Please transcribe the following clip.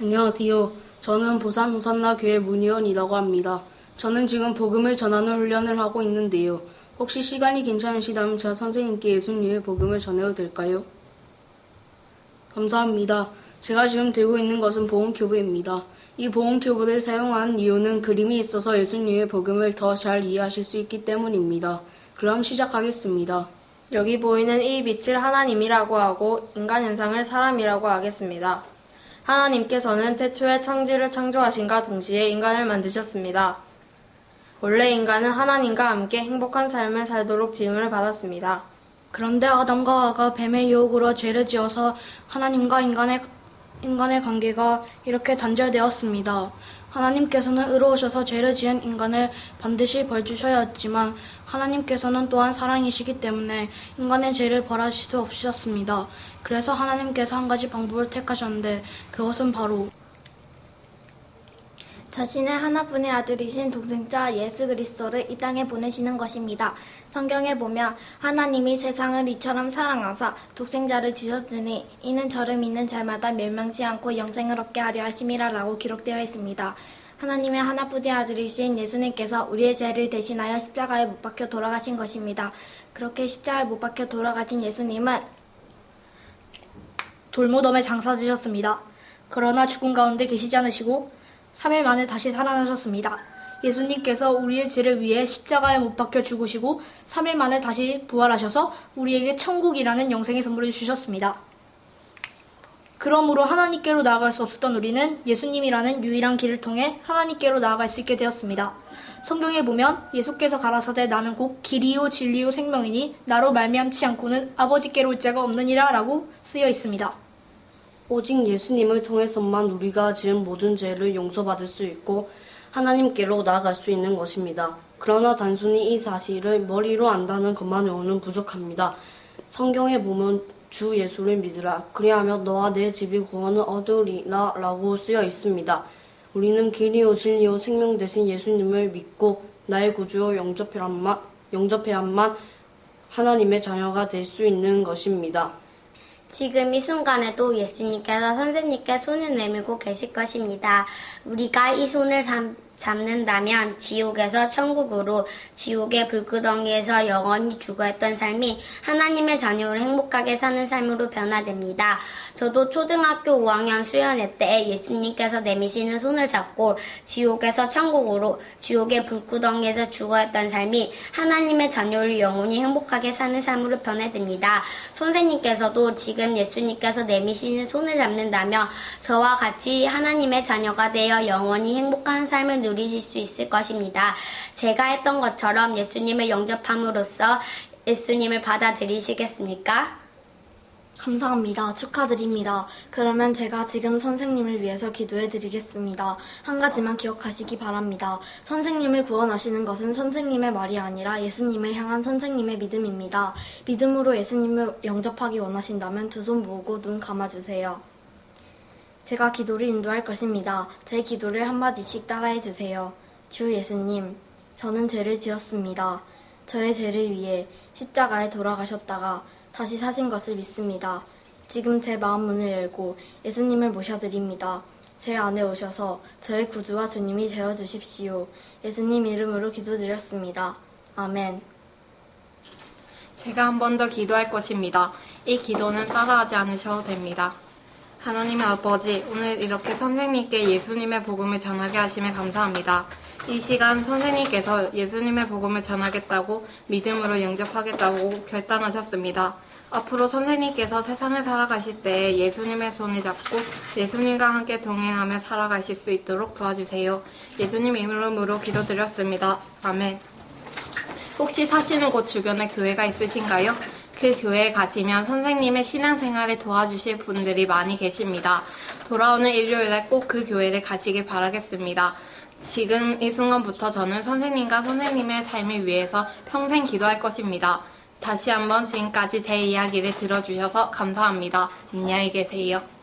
안녕하세요. 저는 부산 호산나 교회 문의원이라고 합니다. 저는 지금 복음을 전하는 훈련을 하고 있는데요. 혹시 시간이 괜찮으시다면 제가 선생님께 예수님의 복음을 전해도 될까요? 감사합니다. 제가 지금 들고 있는 것은 보온큐브입니다. 이 보온큐브를 사용한 이유는 그림이 있어서 예수님의 복음을 더 잘 이해하실 수 있기 때문입니다. 그럼 시작하겠습니다. 여기 보이는 이 빛을 하나님이라고 하고 인간 현상을 사람이라고 하겠습니다. 하나님께서는 태초에 창조를 창조하신과 동시에 인간을 만드셨습니다. 원래 인간은 하나님과 함께 행복한 삶을 살도록 지음을 받았습니다. 그런데 아담과 하와가 뱀의 유혹으로 죄를 지어서 하나님과 인간의, 인간의 관계가 이렇게 단절되었습니다. 하나님께서는 의로우셔서 죄를 지은 인간을 반드시 벌 주셔야 했지만 하나님께서는 또한 사랑이시기 때문에 인간의 죄를 벌하실 수 없으셨습니다. 그래서 하나님께서 한 가지 방법을 택하셨는데 그것은 바로 자신의 하나뿐의 아들이신 독생자 예수 그리스도를 이 땅에 보내시는 것입니다. 성경에 보면 하나님이 세상을 이처럼 사랑하사 독생자를 주셨으니 이는 저를 믿는 자마다 멸망치 않고 영생을 얻게 하려 하심이라라고 기록되어 있습니다. 하나님의 하나뿐의 아들이신 예수님께서 우리의 죄를 대신하여 십자가에 못 박혀 돌아가신 것입니다. 그렇게 십자가에 못 박혀 돌아가신 예수님은 돌무덤에 장사지셨습니다. 그러나 죽음 가운데 계시지 않으시고 3일 만에 다시 살아나셨습니다. 예수님께서 우리의 죄를 위해 십자가에 못 박혀 죽으시고 3일 만에 다시 부활하셔서 우리에게 천국이라는 영생의 선물을 주셨습니다. 그러므로 하나님께로 나아갈 수 없었던 우리는 예수님이라는 유일한 길을 통해 하나님께로 나아갈 수 있게 되었습니다. 성경에 보면 예수께서 가라사대 나는 곧 길이요 진리요 생명이니 나로 말미암지 않고는 아버지께로 올 자가 없느니라 라고 쓰여 있습니다. 오직 예수님을 통해서만 우리가 지은 모든 죄를 용서받을 수 있고 하나님께로 나아갈 수 있는 것입니다. 그러나 단순히 이 사실을 머리로 안다는 것만으로는 부족합니다. 성경에 보면 주 예수를 믿으라. 그리하면 너와 내 집이 구원을 얻으리라 라고 쓰여 있습니다. 우리는 길이요 진리요 생명 대신 예수님을 믿고 나의 구주요 영접해야만, 영접해야만 하나님의 자녀가 될 수 있는 것입니다. 지금 이 순간에도 예수님께서 선생님께 손을 내밀고 계실 것입니다. 우리가 이 손을 잡, 잡는다면 지옥에서 천국으로 지옥의 불구덩이에서 영원히 죽어있던 삶이 하나님의 자녀로 행복하게 사는 삶으로 변화됩니다. 저도 초등학교 5학년 수련회 때 예수님께서 내미시는 손을 잡고 지옥에서 천국으로 지옥의 불구덩이에서 죽어있던 삶이 하나님의 자녀를 영원히 행복하게 사는 삶으로 변화됩니다. 선생님께서도 지금 예수님께서 내미시는 손을 잡는다면 저와 같이 하나님의 자녀가 되어 영원히 행복한 삶을 누리 실 수 있을 것입니다. 제가 했던 것처럼 예수님을 영접함으로써 예수님을 받아들이시겠습니까? 감사합니다. 축하드립니다. 그러면 제가 지금 선생님을 위해서 기도해 드리겠습니다. 한 가지만 기억하시기 바랍니다. 선생님을 구원하시는 것은 선생님의 말이 아니라 예수님을 향한 선생님의 믿음입니다. 믿음으로 예수님을 영접하기 원하신다면 두 손 모으고 눈 감아주세요. 제가 기도를 인도할 것입니다. 제 기도를 한마디씩 따라해 주세요. 주 예수님, 저는 죄를 지었습니다. 저의 죄를 위해 십자가에 돌아가셨다가 다시 사신 것을 믿습니다. 지금 제 마음 문을 열고 예수님을 모셔드립니다. 제 안에 오셔서 저의 구주와 주님이 되어 주십시오. 예수님 이름으로 기도드렸습니다. 아멘. 제가 한 번 더 기도할 것입니다. 이 기도는 따라하지 않으셔도 됩니다. 하나님의 아버지, 오늘 이렇게 선생님께 예수님의 복음을 전하게 하심에 감사합니다. 이 시간 선생님께서 예수님의 복음을 전하겠다고 믿음으로 영접하겠다고 결단하셨습니다. 앞으로 선생님께서 세상을 살아가실 때 예수님의 손을 잡고 예수님과 함께 동행하며 살아가실 수 있도록 도와주세요. 예수님 이름으로 기도드렸습니다. 아멘. 혹시 사시는 곳 주변에 교회가 있으신가요? 그 교회에 가시면 선생님의 신앙생활을 도와주실 분들이 많이 계십니다. 돌아오는 일요일에 꼭 그 교회를 가시길 바라겠습니다. 지금 이 순간부터 저는 선생님과 선생님의 삶을 위해서 평생 기도할 것입니다. 다시 한번 지금까지 제 이야기를 들어주셔서 감사합니다. 안녕히 계세요.